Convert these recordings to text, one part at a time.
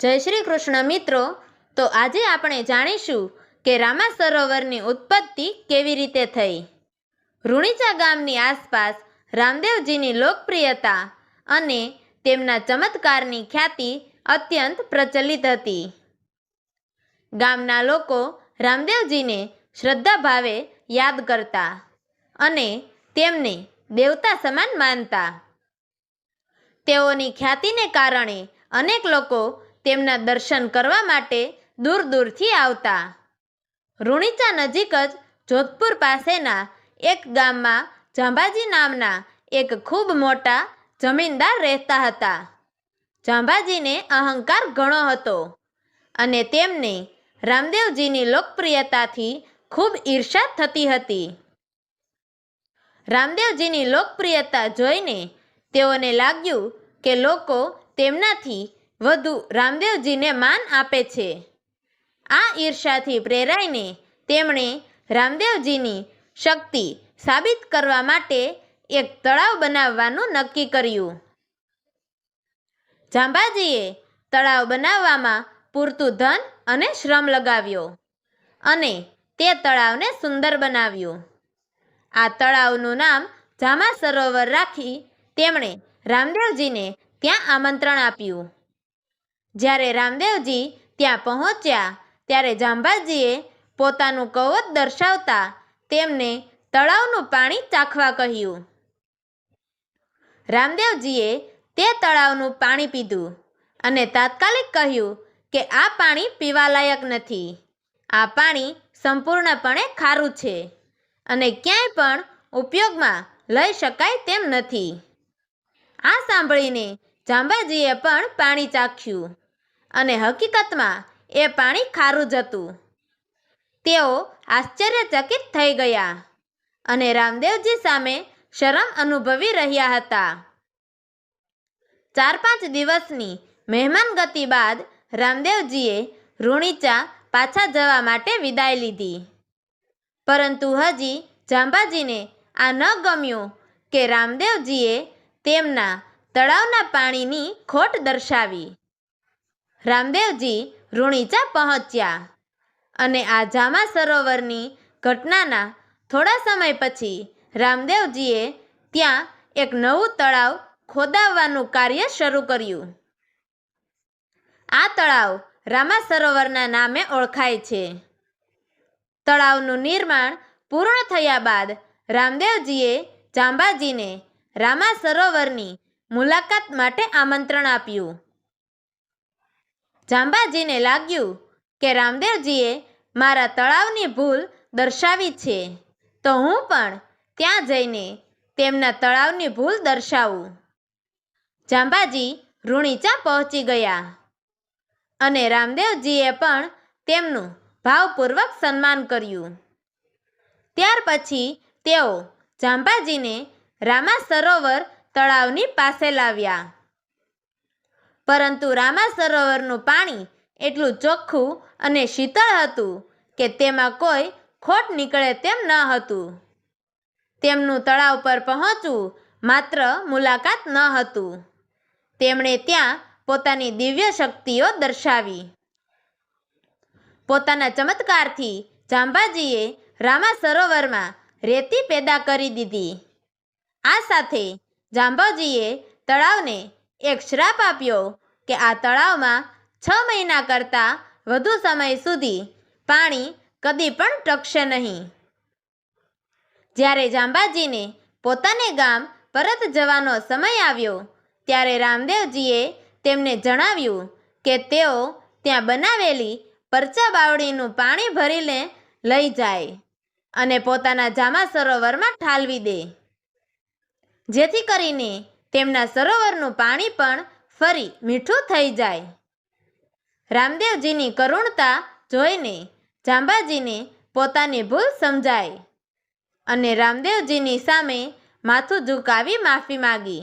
જય શ્રી કૃષ્ણ મિત્રો. તો આજે આપણે જાણીશું કે રામા સરોવરની ઉત્પત્તિ કેવી રીતે થઈ. રૂણીચા ગામની આસપાસ રામદેવજીની લોકપ્રિયતા અને તેમના ચમત્કારની ખ્યાતિ અત્યંત પ્રચલિત હતી. ગામના લોકો રામદેવજીને શ્રદ્ધા ભાવે યાદ કરતા અને તેમને દેવતા સમાન માનતા. તેઓની ખ્યાતિને કારણે અનેક લોકો તેમના દર્શન કરવા માટે દૂર દૂરથી આવતા. રૂણીચા નજીક જ જોધપુર પાસેના એક ગામમાં જાંબાજી નામના એક ખૂબ મોટા જમીનદાર રહેતા હતા. જાંબાજીને અહંકાર ઘણો હતો અને તેમને રામદેવજીની લોકપ્રિયતાથી ખૂબ ઈર્ષા થતી હતી. રામદેવજીની લોકપ્રિયતા જોઈને તેઓને લાગ્યું કે લોકો તેમનાથી વધુ રામદેવજીને માન આપે છે. આ ઈર્ષાથી પ્રેરાઈને તેમણે રામદેવજીની શક્તિ સાબિત કરવા માટે એક તળાવ બનાવવાનું નક્કી કર્યું. જાંબાજીએ તળાવ બનાવવામાં પૂરતું ધન અને શ્રમ લગાવ્યો અને તે તળાવને સુંદર બનાવ્યું. આ તળાવનું નામ જામા સરોવર રાખી તેમણે રામદેવજીને ત્યાં આમંત્રણ આપ્યું. જ્યારે રામદેવજી ત્યાં પહોંચ્યા, ત્યારે જાંબાજીએ પોતાનું કવચ દર્શાવતા તેમને તળાવનું પાણી ચાખવા કહ્યું. રામદેવજીએ તે તળાવનું પાણી પીધું અને તાત્કાલિક કહ્યું કે આ પાણી પીવાલાયક નથી. આ પાણી સંપૂર્ણપણે ખારું છે અને ક્યાંય પણ ઉપયોગમાં લઈ શકાય તેમ નથી. આ સાંભળીને જાંબાજીએ પણ પાણી ચાખ્યું. અને હકીકતમાં એ પાણી ખારું જ હતું. તેઓ આશ્ચર્યચકિત થઈ ગયા અને રામદેવજી સામે શરમ અનુભવી રહ્યા હતા. ચાર પાંચ દિવસની મહેમાન ગતિ બાદ રામદેવજીએ રૂણીચા પાછા જવા માટે વિદાય લીધી. પરંતુ હજી જાંબાજીને આ ન ગમ્યું કે રામદેવજીએ તેમના તળાવના પાણીની ખોટ દર્શાવી. રામદેવજી રૂણીચા પહોંચ્યા અને આ જામા સરોવરની ઘટનાના થોડા સમય પછી રામદેવજીએ ત્યાં એક નવું તળાવ ખોદાવવાનું કાર્ય શરૂ કર્યું. આ તળાવ રામા સરોવરના નામે ઓળખાય છે. તળાવનું નિર્માણ પૂર્ણ થયા બાદ રામદેવજીએ જાંબાજીને રામા સરોવરની મુલાકાત માટે આમંત્રણ આપ્યું. જાંબાજીને લાગ્યું કે રામદેવજીએ મારા તળાવની ભૂલ દર્શાવી છે, તો હું પણ ત્યાં જઈને તેમના તળાવની ભૂલ દર્શાવું. જાંબાજી રૂણીચા પહોંચી ગયા અને રામદેવજીએ પણ તેમનું ભાવપૂર્વક સન્માન કર્યું. ત્યાર પછી તેઓ જાંબાજીને રામા સરોવર તળાવની પાસે લાવ્યા. પરંતુ રામા સરોવરનું પાણી એટલું ચોખ્ખું અને શીતળ હતું કે તેમાં કોઈ ખોટ નીકળે તેમ ન હતું. તેમનું તળાવ પર પહોંચવું માત્ર મુલાકાત ન હતું. તેમણે ત્યાં પોતાની દિવ્ય શક્તિઓ દર્શાવી. પોતાના ચમત્કારથી જાંબાજીએ રામા સરોવરમાં રેતી પેદા કરી દીધી. આ સાથે જાંબાજીએ તળાવને એક શ્રાપ આપ્યો કે આ તળાવમાં છ મહિના કરતાં વધુ સમય સુધી પાણી કદી પણ ટકશે નહીં. જ્યારે જાંબાજીને પોતાને ગામ પરત જવાનો સમય આવ્યો, ત્યારે રામદેવજીએ તેમને જણાવ્યું કે તેઓ ત્યાં બનાવેલી પરચા બાવડીનું પાણી ભરીને લઈ જાય અને પોતાના જામા સરોવરમાં ઠાલવી દે. જેથી કરીને તેમના સરોવરનું પાણી પણ ફરી મીઠું થઈ જાય. રામદેવજીની કરુણતા જોઈને જાંબાજીને પોતાની ભૂલ સમજાય અને રામદેવજીની સામે માથું ઝુકાવી માફી માગી.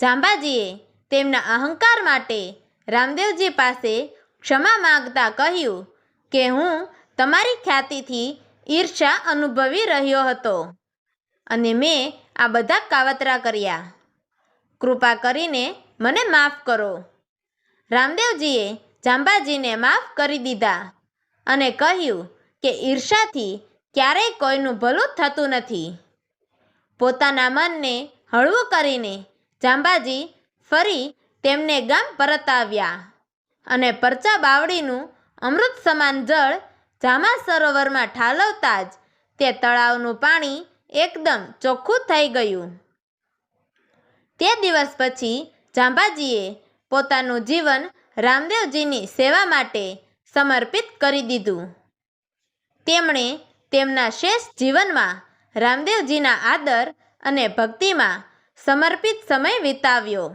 જાંબાજીએ તેમના અહંકાર માટે રામદેવજી પાસે ક્ષમા માગતા કહ્યું કે હું તમારી ખ્યાતિથી ઈર્ષા અનુભવી રહ્યો હતો અને મેં આ બધા કાવતરા કર્યા. કૃપા કરીને મને માફ કરો. રામદેવજીએ જાંબાજીને માફ કરી દીધા અને કહ્યું કે ઈર્ષાથી ક્યારેય કોઈનું ભલું થતું નથી. પોતાના મનને હળવું કરીને જાંબાજી ફરી તેમને ગામ પરત આવ્યા અને પરચા બાવડીનું અમૃત સમાન જળ જામા સરોવરમાં ઠાલવતા જ તે તળાવનું પાણી એકદમ ચોખ્ખું થઈ ગયું. તે દિવસ પછી જાંબાજીએ પોતાનું જીવન રામદેવજીની સેવા માટે સમર્પિત કરી દીધું. તેમણે તેમના શેષ જીવનમાં રામદેવજીના આદર અને ભક્તિમાં સમર્પિત સમય વિતાવ્યો.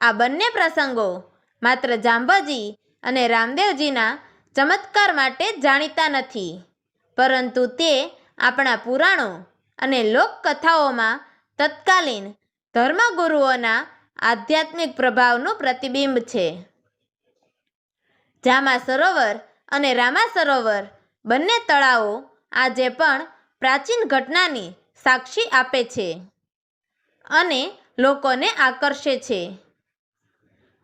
આ બંને પ્રસંગો માત્ર જાંબાજી અને રામદેવજીના ચમત્કાર માટે જાણીતા નથી, પરંતુ તે આપણા પુરાણો અને લોકકથાઓમાં તત્કાલીન ધર્મગુરુઓના આધ્યાત્મિક પ્રભાવનું પ્રતિબિંબ છે. જામા સરોવર અને રામા સરોવર બંને તળાવો આજે પણ પ્રાચીન ઘટનાની સાક્ષી આપે છે અને લોકોને આકર્ષે છે.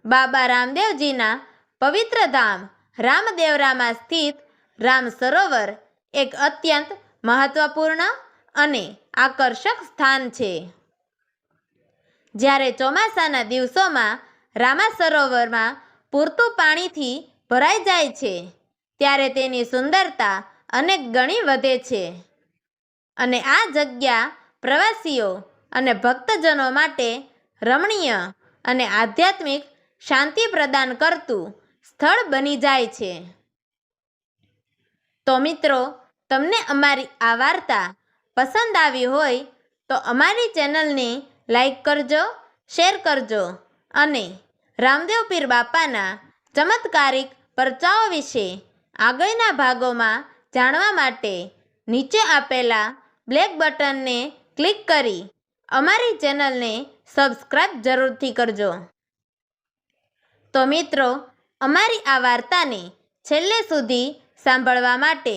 બાબા રામદેવજીના પવિત્ર ધામ રામદેવરામાં સ્થિત રામ સરોવર એક અત્યંત મહત્વપૂર્ણ અને આકર્ષક સ્થાન છે. જ્યારે ચોમાસાના દિવસોમાં રામા સરોવરમાં પૂરતું પાણીથી ભરાઈ જાય છે, ત્યારે તેની સુંદરતા અનેક ગણી વધે છે. અને આ જગ્યા પ્રવાસીઓ અને ભક્તજનો માટે રમણીય અને આધ્યાત્મિક શાંતિ પ્રદાન કરતું સ્થળ બની જાય છે. તો મિત્રો તમને અમારી આ વાર્તા પસંદ આવી હોય તો અમારી ચેનલને લાઈક કરજો, શેર કરજો અને રામદેવ પીર બાપાના ચમત્કારિક પરચાઓ વિશે આગળના ભાગોમાં જાણવા માટે નીચે આપેલા બ્લેક બટનને ક્લિક કરી અમારી ચેનલને સબસ્ક્રાઇબ જરૂરથી કરજો. તો મિત્રો, અમારી આ વાર્તાને છેલ્લે સુધી સાંભળવા માટે